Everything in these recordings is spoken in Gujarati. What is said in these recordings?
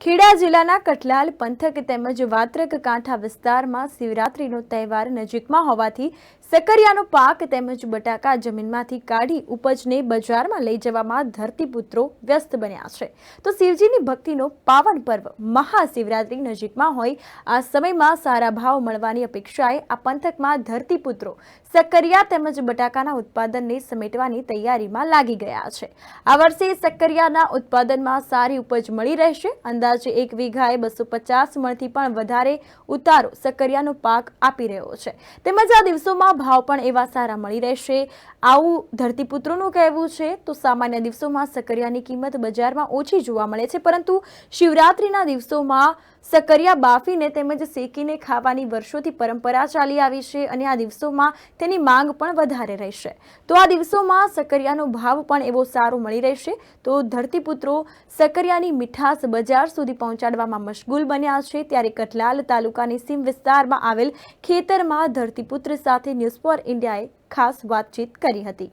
ખેડા જિલ્લાના કઠલાલ પંથક તેમજ વાત્રક કાંઠા વિસ્તારમાં શિવરાત્રીનો તહેવાર નજીકમાં હોવાથી સકરિયાનો પાક તેમજ બટાકા જમીનમાંથી કાઢી ઉપજને બજારમાં લઈ જવામાં ધરતીપુત્રો વ્યસ્ત બન્યા છે. તો શિવજીની ભક્તિનો પાવન પર્વ મહાશિવરાત્રી નજીકમાં હોય, આ સમયમાં સારા ભાવ મળવાની અપેક્ષાએ આ પંથકમાં ધરતીપુત્રો સક્કરિયા તેમજ બટાકાના ઉત્પાદનને સમેટવાની તૈયારીમાં લાગી ગયા છે. આ વર્ષે સક્કરિયાના ઉત્પાદનમાં સારી ઉપજ મળી રહેશે અંદાજે એક વીઘાએ બસો પચાસ મણથી પણ વધારે ઉતારો સક્કરિયાનો પાક આપી રહ્યો છે. તેમજ આ દિવસોમાં ભાવ પણ એવા સારા મળી રહેશે. આવું ધરતીપુત્રોનું કહેવું છે તો સામાન્ય દિવસોમાં સક્કરિયાની કિંમત બજારમાં ઓછી જોવા મળે છે. પરંતુ શિવરાત્રિના દિવસોમાં સક્કરિયા બાફીને તેમજ શેકીને ખાવાની વર્ષોથી પરંપરા ચાલી આવી છે અને આ દિવસોમાં તેની માંગ પણ વધારે રહેશે. તો આ દિવસોમાં સક્કરિયાનો ભાવ પણ એવો સારો મળી રહેશે. તો ધરતીપુત્રો, સક્કરિયાની મીઠાશ બજાર સુધી પહોંચાડવામાં મશગુલ બન્યા છે ત્યારે કઠલાલ તાલુકાની સીમ વિસ્તારમાં આવેલ ખેતરમાં ધરતીપુત્ર સાથે ન્યૂઝ ફોર ઇન્ડિયાએ ખાસ વાતચીત કરી હતી.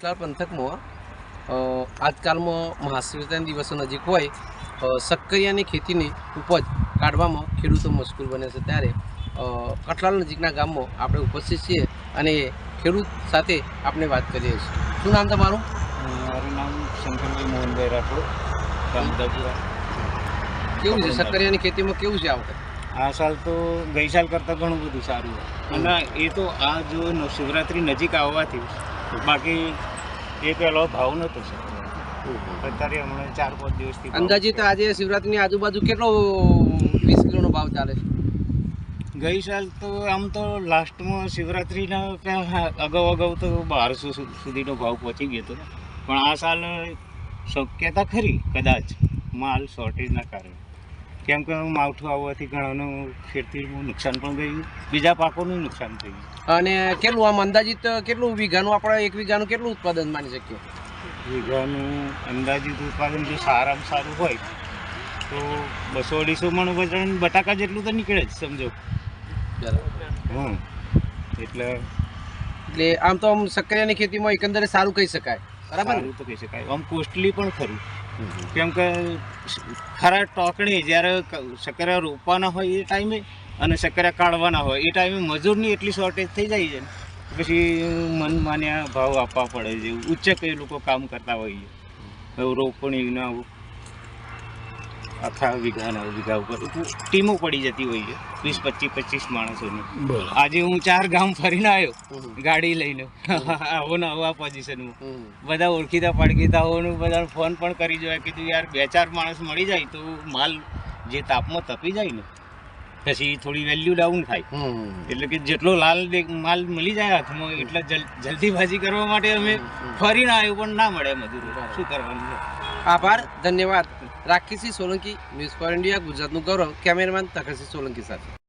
કલાલ પંથકમાં આજકાલમાં મહાશિવરાત્રિના દિવસો નજીક હોય સક્કરિયાની ખેતીની ઉપજ કાઢવામાં ખેડૂતો મશગુલ બને છે. ત્યારે કઠલાલ નજીકના ગામમાં આપણે ઉપસ્થિત છીએ અને ખેડૂત સાથે આપણે વાત કરીએ છીએ. શું નામ તમારું? મારું નામ શંકરભાઈ મોહનભાઈ રાઠોડ ગામ કેવું છે? સક્કરિયાની ખેતીમાં કેવું છે આ વખતે આ સાલ તો ગઈ સાલ કરતાં ઘણું બધું સારું છે અને એ તો આ જો શિવરાત્રી નજીક આવવાથી બાકી એ પહેલો ભાવ નહોતો અત્યારે હમણાં ચાર પાંચ દિવસથી અંદાજિત આજે શિવરાત્રીની આજુબાજુ કેટલો વીસ કિલોનો ભાવ ચાલે છે? ગઈ સાલ તો આમ તો લાસ્ટમાં શિવરાત્રિના અગાઉ અગાઉ તો બારસો સુધીનો ભાવ પહોંચી ગયો હતો. પણ આ સાલ શક્યતા ખરી કદાચ માલ શોર્ટેજના કારણે. કેમ કે માવઠું આવવાથી ઘણાનું ખેતીનું નુકસાન પણ ગયું. બીજા પાકોનું નુકસાન થયું. અને કેટલું આમ અંદાજિત કેટલું વીઘાનું આપણે એક વીઘાનું કેટલું ઉત્પાદન માની શકીએ? વીઘાનું અંદાજિત ઉત્પાદન જો સારામાં સારું હોય તો બસો અઢીસો મણ વજન બટાકા જેટલું તો નીકળે જ સમજો. હમ. એટલે એટલે આમ તો આમ સક્રિયાની ખેતીમાં એકંદરે સારું કહી શકાય. બરાબર તો કહી શકાય. આમ કોસ્ટલી પણ ખરું. કેમ કે ખરા ટોકણી જ્યારે સકરા રોપવાના હોય એ ટાઈમે અને સકરા કાઢવાના હોય એ ટાઈમે મજૂરની એટલી શોર્ટેજ થઈ જાય છે પછી મન માન્યા ભાવ આપવા પડે છે. ઉચ્ચ કઈ લોકો કામ કરતા હોય છે. રોપણીના આખા વીઘાના વીઘા ઉપર ટીમો પડી જતી હોય છે. વીસ પચીસ પચીસ માણસોની. આજે હું ચાર ગામ ફરીને આવ્યો ગાડી લઈને. આવો ને આવા પોઝિશનમાં બધા ઓળખીતા પડખીતાઓનું બધા ફોન પણ કરી જોયા કીધું યાર બે ચાર માણસ મળી જાય તો માલ જે તાપમાં તપી જાય ને પછી થોડી વેલ્યુ ડાઉન થાય. એટલે કે જેટલો લાલ માલ મળી જાય હાથમાં એટલે જલ્દી જલ્દીબાજી કરવા માટે અમે ફરીને આવ્યો પણ ના મળે મજૂરો. શું કરવાનું? આભાર ધન્યવાદ રાખીશી સોલંકી ન્યૂઝ ફોર ઇન્ડિયા ગુજરાતનું ગૌરવ કેમેરામેન તખતસિંહ સોલંકી સાથે